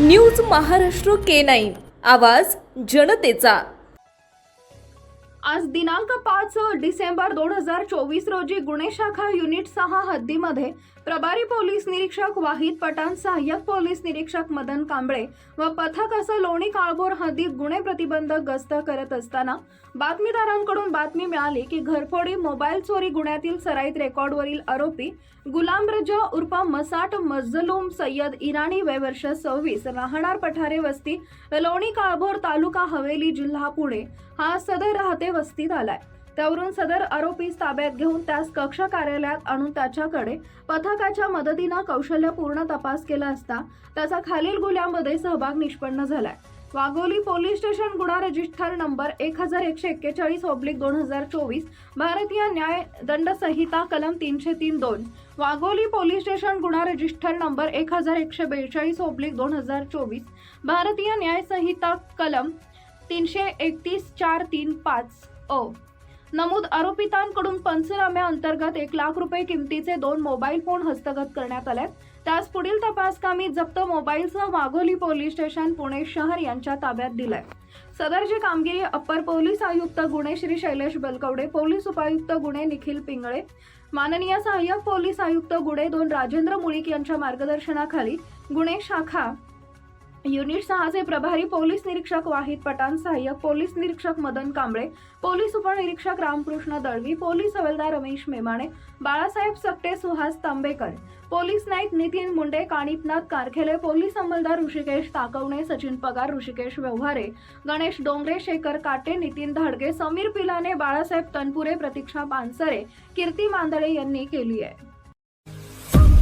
News Maharashtra K nine. आवाज जनतेचा. आज दिनांक पाच डिसेंबर दोन हजार चोवीस रोजी गुन्हे शाखा युनिट सहा हद्दीमध्ये प्रभारी पोलीस निरीक्षक वाहिद पठाण सहाय्यक पोलीस निरीक्षक मदन कांबळे व पथक असं लोणी काळभोर हद्दीत गुन्हे प्रतिबंधक गस्त करत असताना बातमीदारांकडून बातमी मिळाली की घरफोडी मोबाईल चोरी गुन्ह्यातील सराईत रेकॉर्डवरील आरोपी गुलाम रजा उर्फ मसाट मजलूम सय्यद इराणी वय वर्ष सव्वीस राहणार पठारे वस्ती लोणी काळभोर तालुका हवेली जिल्हा पुणे. हा सदर राहते वस्तीत आलाय. त्यावरून सदर आरोपी ताब्यात घेऊन त्यास कक्ष कार्यालयात आणून त्याच्याकडे पथकाच्या मदतीनं कौशल्यपूर्ण तपास केला असता त्याचा खालील गुन्ह्यामध्ये सहभाग निष्पन्न झालाय. वाघोली पोलीस स्टेशन गुन्हा रजिस्टर नंबर एक हजार एकशे एक्केचाळीस ऑब्लिक दोन हजार चोवीस भारतीय न्याय दंड संहिता कलम तीनशे तीन दोन. वाघोली पोलीस स्टेशन गुन्हा रजिस्टर नंबर एक हजार एकशे बेचाळीस ऑब्लिक दोन हजार चोवीस भारतीय न्याय संहिता कलम तीनशे एकतीस चार तीन पाच अ नमूद आरोपितांकडून पंचनाम्याअंतर्गत एक लाख रुपये किमतीचे दोन मोबाईल फोन हस्तगत करण्यात आले. त्यास पुढील तपासकामी जप्त मोबाईलसह वाघोली पोलीस स्टेशन पुणे शहर यांच्या ताब्यात दिलाय. सदरची कामगिरी अप्पर पोलीस आयुक्त गुणे श्री शैलेश बलकवडे पोलीस उपायुक्त गुणे निखिल पिंगळे माननीय सहाय्यक पोलीस आयुक्त गुणे दोन राजेंद्र मुळीक यांच्या मार्गदर्शनाखाली गुणे शाखा युनिट सहाचे प्रभारी पोलीस निरीक्षक वाहिद पठाण सहाय्यक पोलीस निरीक्षक मदन कांबळे पोलीस उपनिरीक्षक रामकृष्ण दळवी पोलीस हवालदार रमेश मेमाणे बाळासाहेब सकटे सुहास तांबेकर पोलीस नाईक नितीन मुंडे काणिपनाथ कारखेले पोलीस अंमलदार ऋषिकेश ताकवणे सचिन पगार ऋषिकेश व्यवहारे गणेश डोंगरे शेखर काटे नितीन धाडगे समीर पिलाने बाळासाहेब तनपुरे प्रतीक्षा पानसरे कीर्ती मांदळे यांनी केली आहे.